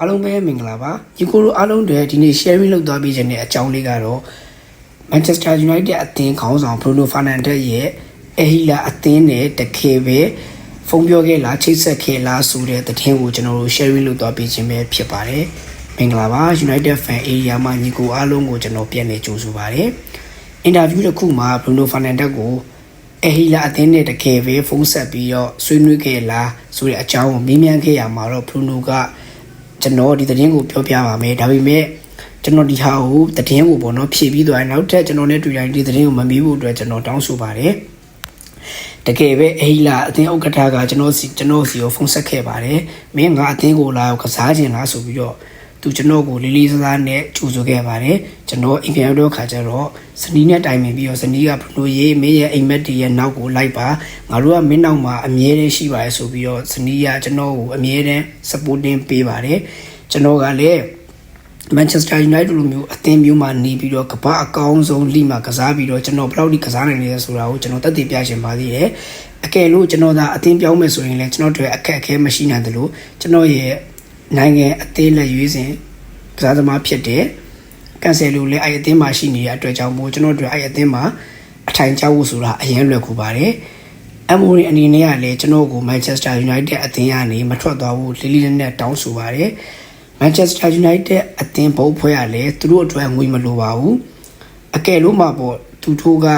အားလုံးပဲမင်္ဂလာပါညီကိုတို့အားလုံးတွေဒီနေ့ sharing လုပ်သွားပေးခြင်းတဲ့အကြောင်းလေးကတော့ Manchester United အသင်းခေါင်းဆောင် Bruno Fernandes ရဲ့အဟီလာအသင်းနဲ့တခေပဲဖုန်းပြောခဲ့လားချိတ်ဆက်ခဲ့လားဆိုတဲ့သတင်းကိုကျွန်တော်တို့ sharing လုပ်သွားပေးခြင်းပဲဖြစ်ပါတယ်မင်္ဂလာပါ United fan area မှာညီကိုအားလုံးကိုကျွန်တော်ပြန်လည်ကြိုဆိုပါတယ်အင်တာဗျူးတစ်ခုမှာ Bruno Fernandes ကိုအဟီလာအသင်းနဲ့တကယ်ပဲဖုန်းဆက်ပြီးတော့ဆွေးနွေးခဲ့လားဆိုတဲ့အကြောင်းကိုမေးမြန်းခဲ့ရမှာတော့ Bruno က ကျွန်တော်ဒီသတင်းကိုပြောပြပါမယ်ဒါပေမဲ့ကျွန်တော်ဒီဟာကိုသတင်းကိုပေါ့နော်ဖြည့်ပြီးသွားရင်နောက်ထပ်ကျွန်တော်နဲ့တွေ့တိုင်းဒီသတင်းကိုမမီးဖို့အတွက်ကျွန်တော်တောင်းဆိုပါတယ်တကယ်ပဲအဟိလာအသင်းဥက္ကဋ္ဌကကျွန်တော်စီကျွန်တော်စီကိုဖုန်းဆက်ခဲ့ပါတယ်မင်းငါအသင်းကိုလာကစားခြင်းလားဆိုပြီးတော့ သူကျွန်တော်ကိုလေးလေးစားစားနဲ့ကြိုဆိုခဲ့ပါတယ်ကျွန်တော်အင်ပြန်တော့ခါကျတော့ဇနီးနဲ့တိုင်ပင်ပြီးတော့ဇနီးကဘလို့ရေးမင်းရဲ့အိမ်မက်တီရဲ့နောက်ကိုလိုက်ပါငါတို့ကမင်းနောက်မှာအမြဲတမ်းရှိပါတယ်ဆိုပြီးတော့ဇနီးကကျွန်တော်ကိုအမြဲတမ်း supporting ပေးပါတယ်ကျွန်တော်ကလည်း Manchester United လိုမျိုးအသင်းမျိုးမှာနေပြီးတော့ကမ္ဘာအကောင်းဆုံးလိမှာကစားပြီးတော့ကျွန်တော်ဘယ်လောက်ထိကစားနိုင်လဲဆိုတာကိုကျွန်တော်တက်တည်ပြရှင်ပါသေးတယ်။အကယ်လို့ကျွန်တော်သာအသင်းပြောင်းမယ်ဆိုရင်လည်းကျွန်တော်တို့အခက်အခဲမရှိနိုင်သလိုကျွန်တော်ရဲ့ နိုင်ငံအသင်းလက်ရွေးစဉ်ကစားသမားဖြစ်တဲ့ကန်ဆယ်လိုလည်းအဲ့အသင်းမှာရှိနေတဲ့အတွက်ကြောင့်မို့ကျွန်တော်တို့အဲ့အသင်းမှာအထိုင်ကျဖို့ဆိုတာအရင်လွယ်ကူပါတယ်။အမိုရီအနေနဲ့ကလည်းကျွန်တော်ကို Manchester United အသင်းကနေမထွက်သွားဘူးလေးလေးနက်နက်တောင်းဆိုပါတယ်။ Manchester United အသင်းဘုတ်ဖွဲ့ရလဲသူတို့အတွက်ငွေမလိုပါဘူး။အကယ်လို့မှပေါ့သူတို့က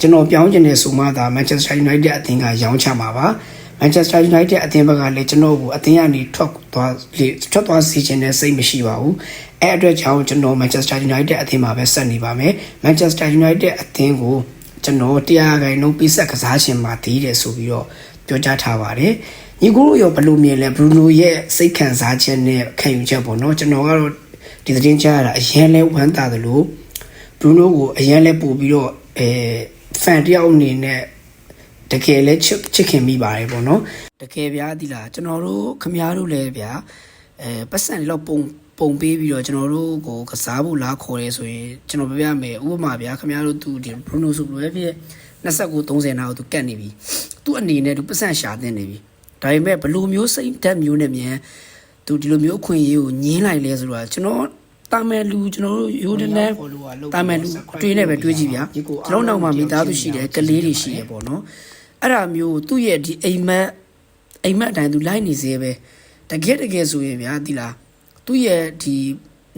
ကျွန်တော်ပြောင်းကျင်နေဆိုမှသာ Manchester United အသင်းကရောင်းချမှာပါ။ Manchester United အသင်းဘက်ကလည်းကျွန်တော်ကိုအသင်းကနေထွက်သွားလေထွက်သွားစီခြင်းနဲ့စိတ်မရှိပါဘူး။အဲအတွက်ကြောင့်ကျွန်တော် Manchester United အသင်းမှာပဲဆက်နေပါမယ်။ Manchester United အသင်းကိုကျွန်တော်တရားခိုင်လုံးပိဆက်ကစားရှင်မှာတည်တယ်ဆိုပြီးတော့ပြောကြားထားပါတယ်။ညီကိုရောဘယ်လိုမြင်လဲဘရူနိုရဲ့စိတ်ခံစားချက်နဲ့ခံယူချက်ပေါ့နော်ကျွန်တော်ကတော့ဒီသတင်းကြားရတာအရင်လဲဝမ်းသာတယ်လို့ဘရူနိုကိုအရင်လဲပို့ပြီးတော့အဲဖန်တယောက်အနေနဲ့ တကယ်လဲချစ်ချစ်ခင်မိပါတယ်ပေါ့နော်တကယ်ဗျာဒီလားကျွန်တော်တို့ခမားတို့လည်းဗျာအဲပတ်စံလေးတော့ပုံပုံပေးပြီးတော့ကျွန်တော်တို့ကိုကစားဖို့လားခေါ်ရဲဆိုရင်ကျွန်တော်ပြပြမယ်ဥပမာဗျာခမားတို့သူဒီဘရူနိုဆိုဘယ်လိုပဲဖြစ်29 30နာကိုသူကတ်နေပြီသူအနေနဲ့သူပတ်စံရှာတင်နေပြီဒါပေမဲ့ဘလိုမျိုးစိတ်ဓာတ်မျိုးနဲ့မြန်သူဒီလိုမျိုးအခွင့်အရေးကိုညင်းလိုက်လဲဆိုတော့ကျွန်တော် တာမယ်လူကျွန်တော်တို့ရိုးတနဲ့တာမယ်လူတွေးနေပဲတွေးကြည့်ဗျာကျွန်တော်နောက်မှာမိသားစုရှိတယ်ကလေးတွေရှိတယ်ပေါ့နော်အဲ့ဒါမျိုးသူ့ရဲ့ဒီအိမ်မက်အိမ်မက်အတိုင်းသူလိုက်နေစေပဲတကယ်တကယ်ဆိုရင်ဗျာဒီလားသူ့ရဲ့ဒီ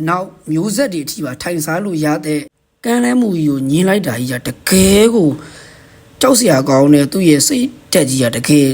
နောက်မျိုးဆက်တွေအထိပါထိုင်စားလို့ရတဲ့ကမ်းလဲမှုကြီးကိုညင်းလိုက်တာကြီးကတကယ်ကိုကြောက်စရာကောင်းတဲ့သူ့ရဲ့စိတ်တက်ကြီးကတကယ်